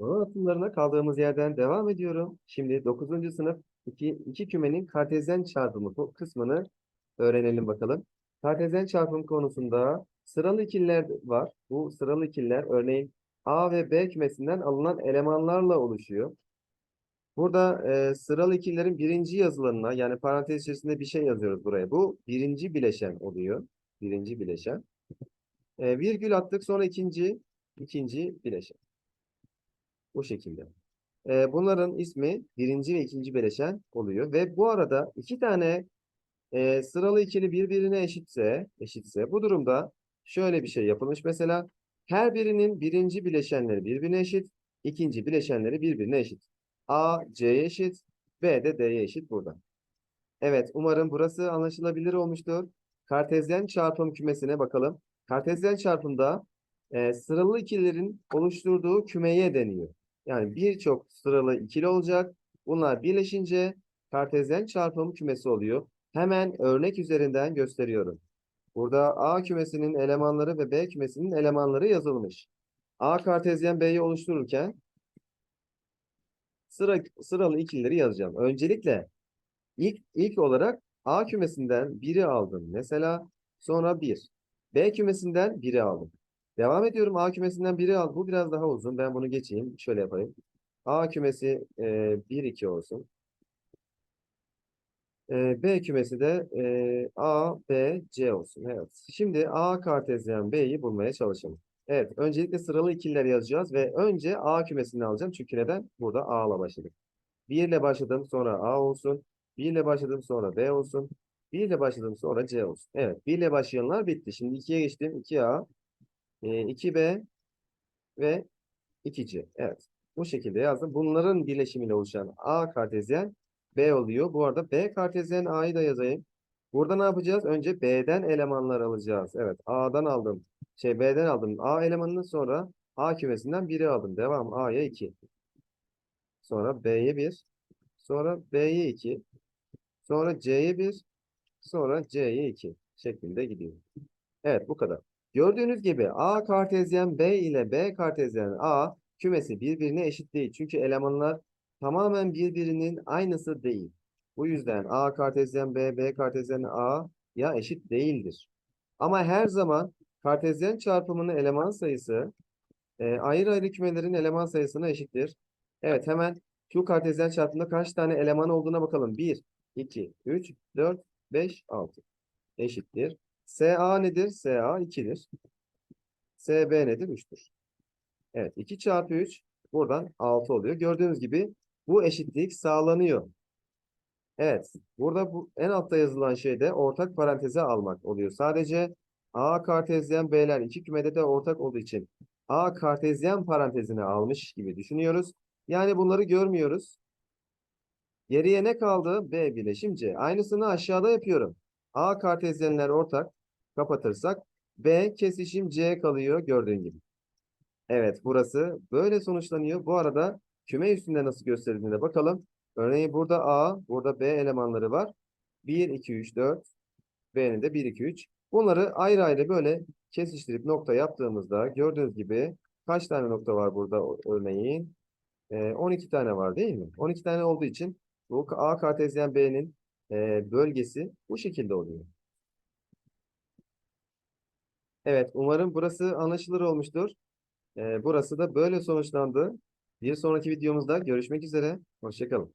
Doğru atımlarına kaldığımız yerden devam ediyorum. Şimdi 9. sınıf iki, iki kümenin kartezyen çarpımı bu kısmını öğrenelim bakalım. Kartezyen çarpım konusunda sıralı ikililer var. Bu sıralı ikililer örneğin A ve B kümesinden alınan elemanlarla oluşuyor. Burada e, sıralı ikililerin birinci yazılarına yani parantez içerisinde bir şey yazıyoruz buraya. Bu birinci bileşen oluyor. Birinci bileşen. E, virgül attık sonra ikinci, ikinci bileşen. Bu şekilde. Ee, bunların ismi birinci ve ikinci bileşen oluyor. Ve bu arada iki tane e, sıralı ikili birbirine eşitse, eşitse bu durumda şöyle bir şey yapılmış. Mesela her birinin birinci bileşenleri birbirine eşit, ikinci bileşenleri birbirine eşit. A, C'ye eşit, B de D'ye eşit burada. Evet, umarım burası anlaşılabilir olmuştur. Kartezyen çarpım kümesine bakalım. Kartezyen çarpımda e, sıralı ikililerin oluşturduğu kümeye deniyor. Yani birçok sıralı ikili olacak. Bunlar birleşince kartezyen çarpım kümesi oluyor. Hemen örnek üzerinden gösteriyorum. Burada A kümesinin elemanları ve B kümesinin elemanları yazılmış. A kartezyen B'yi oluştururken sıra, sıralı ikilileri yazacağım. Öncelikle ilk, ilk olarak A kümesinden biri aldım. Mesela sonra 1. B kümesinden biri aldım. Devam ediyorum. A kümesinden biri al. Bu biraz daha uzun. Ben bunu geçeyim. Şöyle yapayım. A kümesi e, 1, 2 olsun. E, B kümesi de e, A, B, C olsun. Evet. Şimdi A kartezyen B'yi bulmaya çalışalım. Evet. Öncelikle sıralı ikililer yazacağız ve önce A kümesini alacağım. Çünkü neden? Burada A ile başladık. 1 ile başladım sonra A olsun. 1 ile başladım sonra B olsun. 1 ile başladım sonra C olsun. Evet. 1 ile başlayanlar bitti. Şimdi 2'ye geçtim. 2A, e, 2B ve 2C. Evet. Bu şekilde yazdım. Bunların birleşimiyle oluşan A kartezyen B oluyor. Bu arada B kartezyen A'yı da yazayım. Burada ne yapacağız? Önce B'den elemanlar alacağız. Evet. A'dan aldım. Şey B'den aldım. A elemanını sonra A kümesinden biri aldım. Devam. A'ya 2. Sonra B'ye 1. Sonra B'ye 2. Sonra C'ye 1. Sonra C'ye 2 şeklinde gidiyor. Evet bu kadar. Gördüğünüz gibi A kartezyen B ile B kartezyen A kümesi birbirine eşit değil. Çünkü elemanlar tamamen birbirinin aynısı değil. Bu yüzden A kartezyen B, B kartezyen A ya eşit değildir. Ama her zaman kartezyen çarpımının eleman sayısı e, ayrı ayrı kümelerin eleman sayısına eşittir. Evet hemen şu kartezyen çarpımında kaç tane eleman olduğuna bakalım. 1, 2, 3, 4, 5, 6 eşittir. SA nedir? SA 2'dir. SB nedir? 3'tür. Evet 2 çarpı 3 buradan 6 oluyor. Gördüğünüz gibi bu eşitlik sağlanıyor. Evet burada bu en altta yazılan şey de ortak paranteze almak oluyor. Sadece A kartezyen B'ler iki kümede de ortak olduğu için A kartezyen parantezine almış gibi düşünüyoruz. Yani bunları görmüyoruz. Geriye ne kaldı? B bileşim C. Aynısını aşağıda yapıyorum. A kartezyenler ortak. Kapatırsak B kesişim C kalıyor gördüğün gibi. Evet burası böyle sonuçlanıyor. Bu arada küme üstünde nasıl gösterildiğine bakalım. Örneğin burada A, burada B elemanları var. 1, 2, 3, 4. B'nin de 1, 2, 3. Bunları ayrı ayrı böyle kesiştirip nokta yaptığımızda gördüğünüz gibi kaç tane nokta var burada örneğin? Ee, 12 tane var değil mi? 12 tane olduğu için bu A kartezyen B'nin e, bölgesi bu şekilde oluyor. Evet, umarım burası anlaşılır olmuştur. Ee, burası da böyle sonuçlandı. Bir sonraki videomuzda görüşmek üzere. Hoşçakalın.